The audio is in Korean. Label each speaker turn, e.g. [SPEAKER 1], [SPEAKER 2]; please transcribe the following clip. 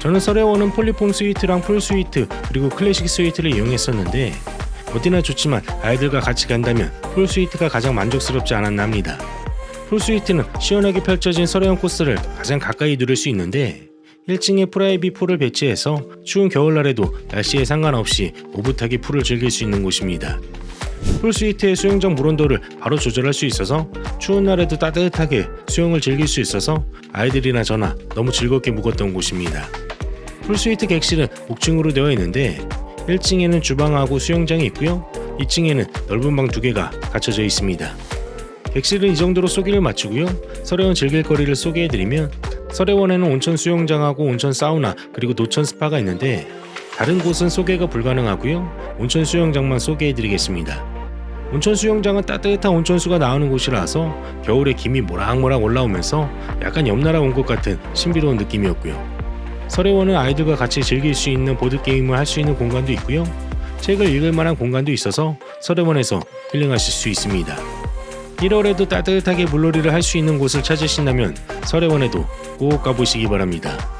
[SPEAKER 1] 저는 설혜원은 폴리폼 스위트랑 풀 스위트 그리고 클래식 스위트를 이용했었는데 어디나 좋지만 아이들과 같이 간다면 풀 스위트가 가장 만족스럽지 않았나 합니다. 풀 스위트는 시원하게 펼쳐진 설혜원 코스를 가장 가까이 누릴 수 있는데 1층에 프라이빗 풀을 배치해서 추운 겨울날에도 날씨에 상관없이 오붓하게 풀을 즐길 수 있는 곳입니다. 풀 스위트의 수영장 물 온도를 바로 조절할 수 있어서 추운 날에도 따뜻하게 수영을 즐길 수 있어서 아이들이나 저나 너무 즐겁게 묵었던 곳입니다. 풀 스위트 객실은 옥층으로 되어 있는데 1층에는 주방하고 수영장이 있고요. 2층에는 넓은 방 두 개가 갖춰져 있습니다. 객실은 이 정도로 소개를 마치고요. 설해원 즐길 거리를 소개해드리면 설해원에는 온천 수영장하고 온천 사우나 그리고 노천 스파가 있는데 다른 곳은 소개가 불가능하고요. 온천 수영장만 소개해드리겠습니다. 온천 수영장은 따뜻한 온천수가 나오는 곳이라서 겨울에 김이 모락모락 올라오면서 약간 옆나라 온 것 같은 신비로운 느낌이었고요. 설해원은 아이들과 같이 즐길 수 있는 보드게임을 할 수 있는 공간도 있고요. 책을 읽을 만한 공간도 있어서 설해원에서 힐링하실 수 있습니다. 1월에도 따뜻하게 물놀이를 할 수 있는 곳을 찾으신다면 설해원에도 꼭 가보시기 바랍니다.